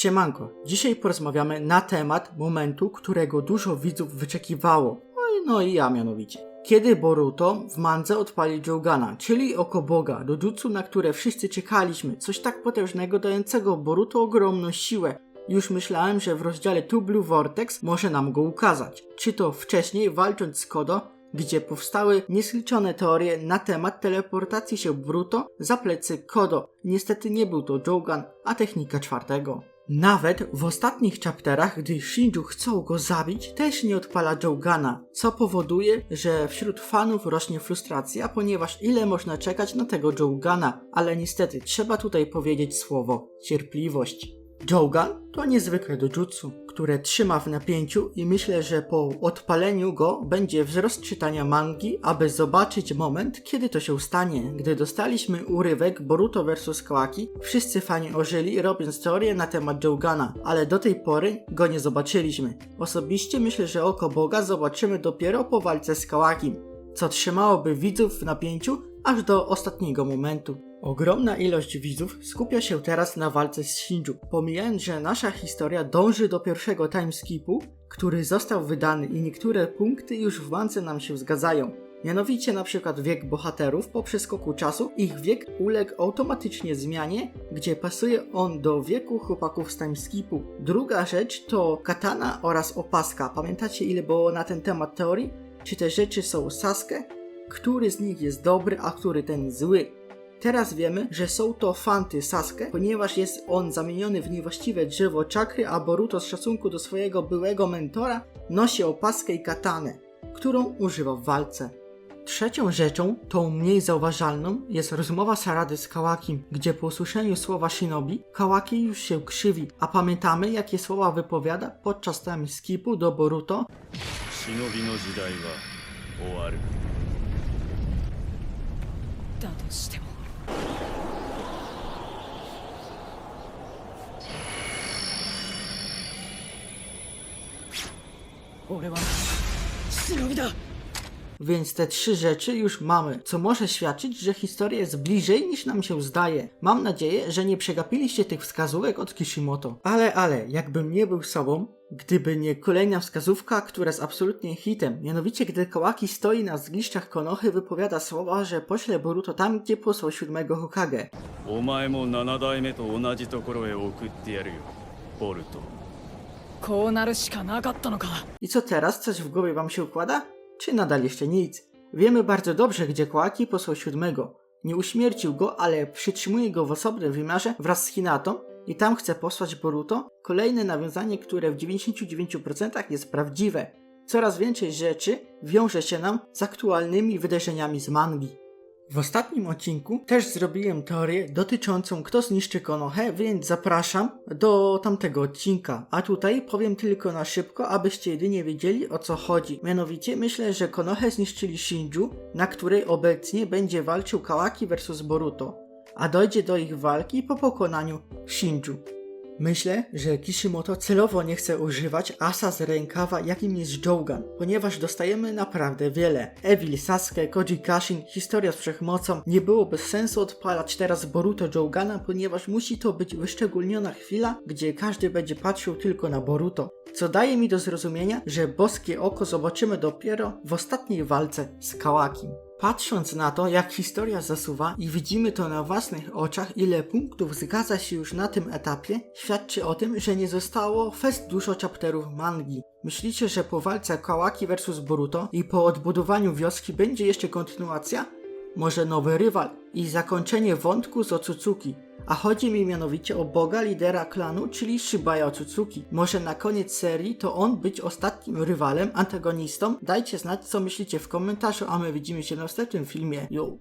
Siemanko, dzisiaj porozmawiamy na temat momentu, którego dużo widzów wyczekiwało. No i, no ja mianowicie. Kiedy Boruto w mandze odpali Jougana, czyli oko Boga, dojutsu, na które wszyscy czekaliśmy, coś tak potężnego dającego Boruto ogromną siłę. Już myślałem, że w rozdziale Two Blue Vortex może nam go ukazać. Czy to wcześniej walcząc z Kodo, gdzie powstały niezliczone teorie na temat teleportacji się Bruto za plecy Kodo. Niestety nie był to Jogan, a technika czwartego. Nawet w ostatnich chapterach, gdy Shinju chcą go zabić, też nie odpala Jogana, co powoduje, że wśród fanów rośnie frustracja, ponieważ ile można czekać na tego Jogana, ale niestety trzeba tutaj powiedzieć słowo cierpliwość. Jogan to niezwykle dojutsu, które trzyma w napięciu i myślę, że po odpaleniu go będzie wzrost czytania mangi, aby zobaczyć moment, kiedy to się stanie. Gdy dostaliśmy urywek Boruto vs Kawaki, wszyscy fani ożyli, robiąc teorię na temat Jogana, ale do tej pory go nie zobaczyliśmy. Osobiście myślę, że oko Boga zobaczymy dopiero po walce z Kawakim, co trzymałoby widzów w napięciu aż do ostatniego momentu. Ogromna ilość widzów skupia się teraz na walce z Shinju, pomijając, że nasza historia dąży do pierwszego timeskipu, który został wydany i niektóre punkty już w mance nam się zgadzają. Mianowicie na przykład wiek bohaterów po przeskoku czasu, ich wiek uległ automatycznie zmianie, gdzie pasuje on do wieku chłopaków z timeskipu. Druga rzecz to katana oraz opaska. Pamiętacie ile było na ten temat teorii? Czy te rzeczy są Sasuke? Który z nich jest dobry, a który ten zły? Teraz wiemy, że są to fanty Sasuke, ponieważ jest on zamieniony w niewłaściwe drzewo czakry, a Boruto z szacunku do swojego byłego mentora nosi opaskę i katanę, którą używa w walce. Trzecią rzeczą, tą mniej zauważalną, jest rozmowa Sarady z Kawakim, gdzie po usłyszeniu słowa Shinobi, Kawaki już się krzywi, a pamiętamy jakie słowa wypowiada podczas time skipu do Boruto 忍びの時代は終わるだとしても俺は忍びだ więc te trzy rzeczy już mamy, co może świadczyć, że historia jest bliżej niż nam się zdaje. Mam nadzieję, że nie przegapiliście tych wskazówek od Kishimoto. Ale, ale, jakbym nie był sobą, Gdyby nie kolejna wskazówka, która jest absolutnie hitem, mianowicie gdy Kałaki stoi na zgliszczach Konohy, wypowiada słowa, że pośle Boruto tam, gdzie posłał siódmego Hokage. I co teraz? Coś w głowie wam się układa? Czy nadal jeszcze nic? Wiemy bardzo dobrze, gdzie Koaki posłał siódmego. Nie uśmiercił go, ale przytrzymuje go w osobnym wymiarze wraz z Hinatą i tam chce posłać Boruto. Kolejne nawiązanie, które w 99% jest prawdziwe. Coraz więcej rzeczy wiąże się nam z aktualnymi wydarzeniami z mangi. W ostatnim odcinku też zrobiłem teorię dotyczącą kto zniszczy Konohę, więc zapraszam do tamtego odcinka. A tutaj powiem tylko na szybko, abyście jedynie wiedzieli o co chodzi. Mianowicie myślę, że Konohę zniszczyli Shinju, na której obecnie będzie walczył Kawaki vs Boruto, a dojdzie do ich walki po pokonaniu Shinju. Myślę, że Kishimoto celowo nie chce używać asa z rękawa, jakim jest Jogan, ponieważ dostajemy naprawdę wiele. Evil, Sasuke, Koji Kashin, historia z wszechmocą. Nie byłoby sensu odpalać teraz Boruto Jogana, ponieważ musi to być wyszczególniona chwila, gdzie każdy będzie patrzył tylko na Boruto. Co daje mi do zrozumienia, że boskie oko zobaczymy dopiero w ostatniej walce z Kawakim. Patrząc na to, jak historia zasuwa i widzimy to na własnych oczach, ile punktów zgadza się już na tym etapie, świadczy o tym, że nie zostało fest dużo chapterów mangi. Myślicie, że po walce Kawaki vs Boruto i po odbudowaniu wioski będzie jeszcze kontynuacja? Może nowy rywal i zakończenie wątku z Otsutsuki. A chodzi mi mianowicie o boga lidera klanu, czyli Shibaya Otsutsuki. Może na koniec serii to on być ostatnim rywalem, antagonistą? Dajcie znać co myślicie w komentarzu, a my widzimy się w następnym filmie. Yo!